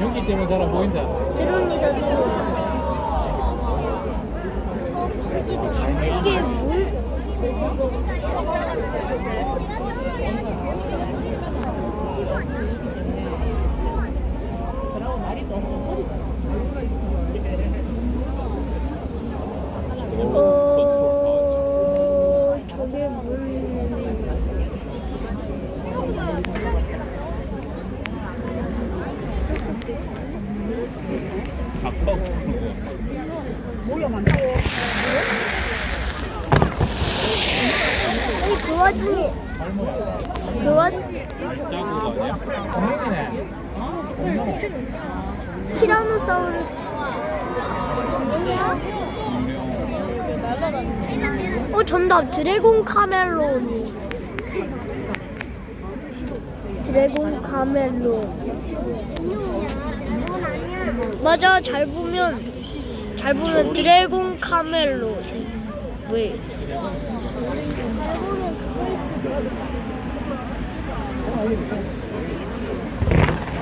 연기 때문에 잘 안 보인다. 드론이다 드론. 이게 뭘? 어, 저게 뭘? 아까 아니야? 공룡이네. 공룡. 티라노사우루스. 어 정답 드래곤 카멜론. 드래곤 카멜론. 맞아 잘 보면 잘 보면 드래곤 카멜론. 왜?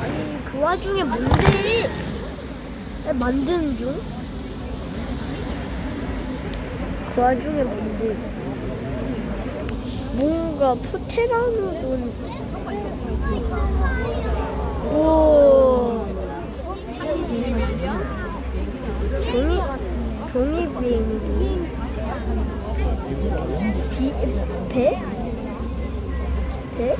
아니 그 와중에 뭔데? 만드는 중? 그 와중에 뭔데? 뭔가 푸테라노돈 오 종이 종이 비행기. 비 배? 배?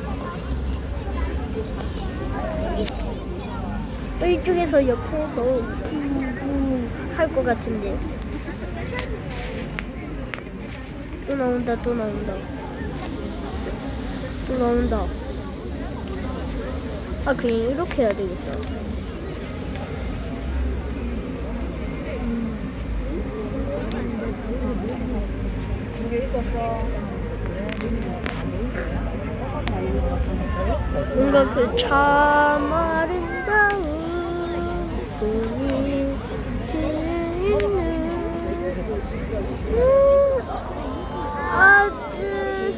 어, 이쪽에서 옆에서 할것 같은데. 또 나온다 또 나온다. 또 나온다. 아 그냥 이렇게 해야 되겠다 뭔가 그 참 아름다운 봄이 지는 음, 아들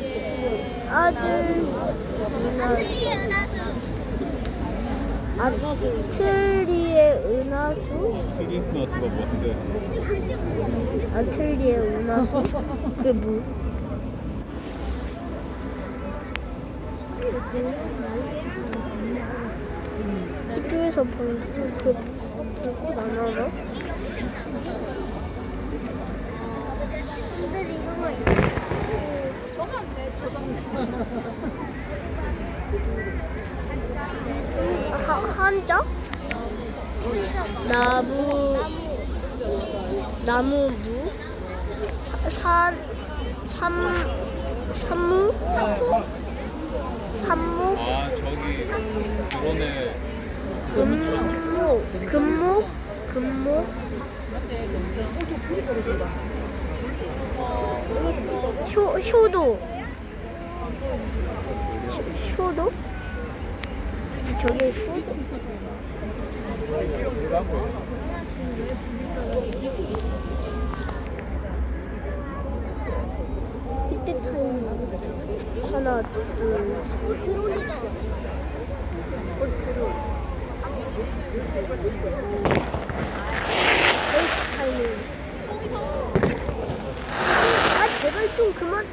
아들 아틀리의 은하수 트리스 너스가 뭔데? 아틀리의 은하수 그게 뭐? 이쪽에서 볼, 그, 불꽃 안 알아? 하, 한자? 나무 나무 무 산, 삼, 산무? 산무? 아 저기 드론에 금무? 금무? 금무? 효, 효도 효- 효도? 효도? 이때 타임 하나 둘셋. 드론이다 어. 드론 레이스 타임 아 제발 좀 그만.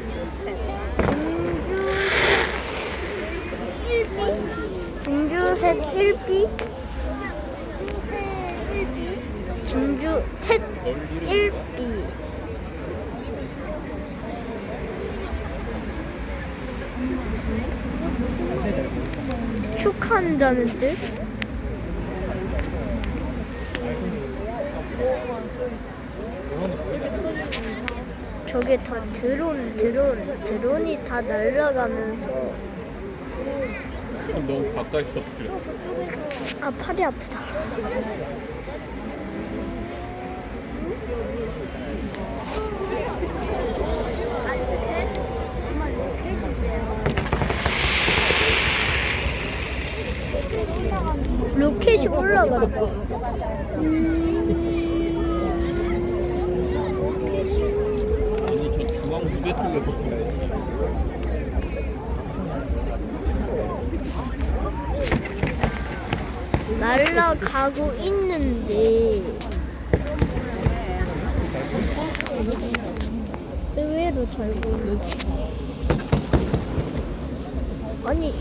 진주 셋 1비? 진주 셋 1비. 축하한다는 뜻? 저게 다 드론, 드론, 드론이 다 날아가면서 너무 가까이 터뜨려. 아 팔이 아프다. 로켓이 올라간다. 음... 아니 저 중앙 무대 쪽에서 그래. 날라가고 있는데 의외로 잘 보이네. 아니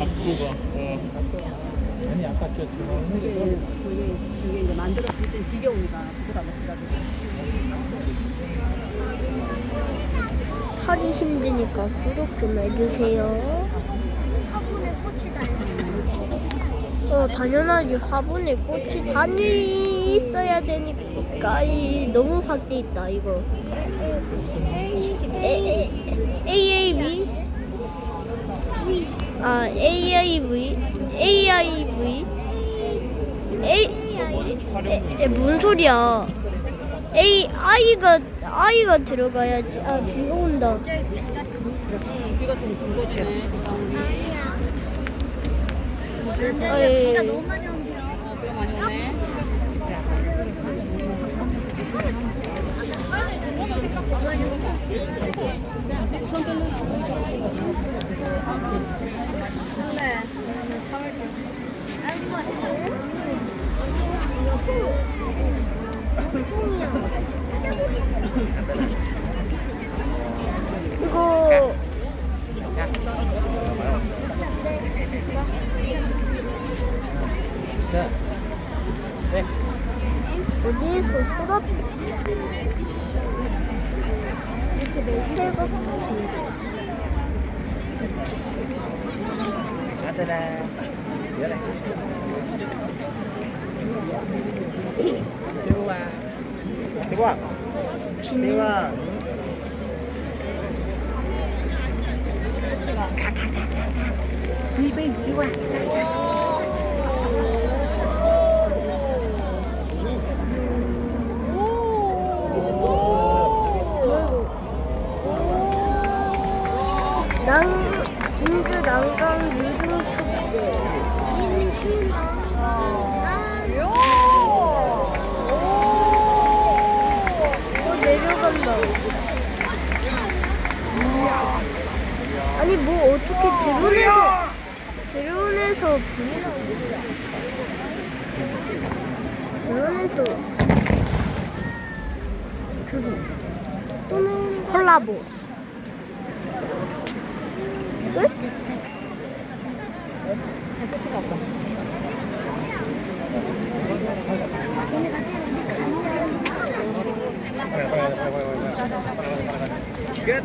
앞으로가. 어. 아니 아까 저 들어오는 게 소리 저게 저게 이제 만들었을 땐 지겨우니까 그거다 먹더라고. 하기 힘드니까 구독 좀 해주세요. 어 당연하지 화분에 꽃이 단위 있어야 되니까 이 너무 확대 있다 이거. A A A 아 AIV AIV A 에, 에, 뭔 소리야? A I가 I가 들어가야지. 아 비가 온다. 비가 좀 굵어지네. 아이, 어, 비가 많이 오네. 이거 없어. 네. 어디에서 소다 이렇게 매실가 아들아. 열애. 세우아. 아니 뭐 어떻게 드론에서 드론에서 불이나 드론에서 둘이 또는 콜라보. 끝? 끝이가 없다. Good.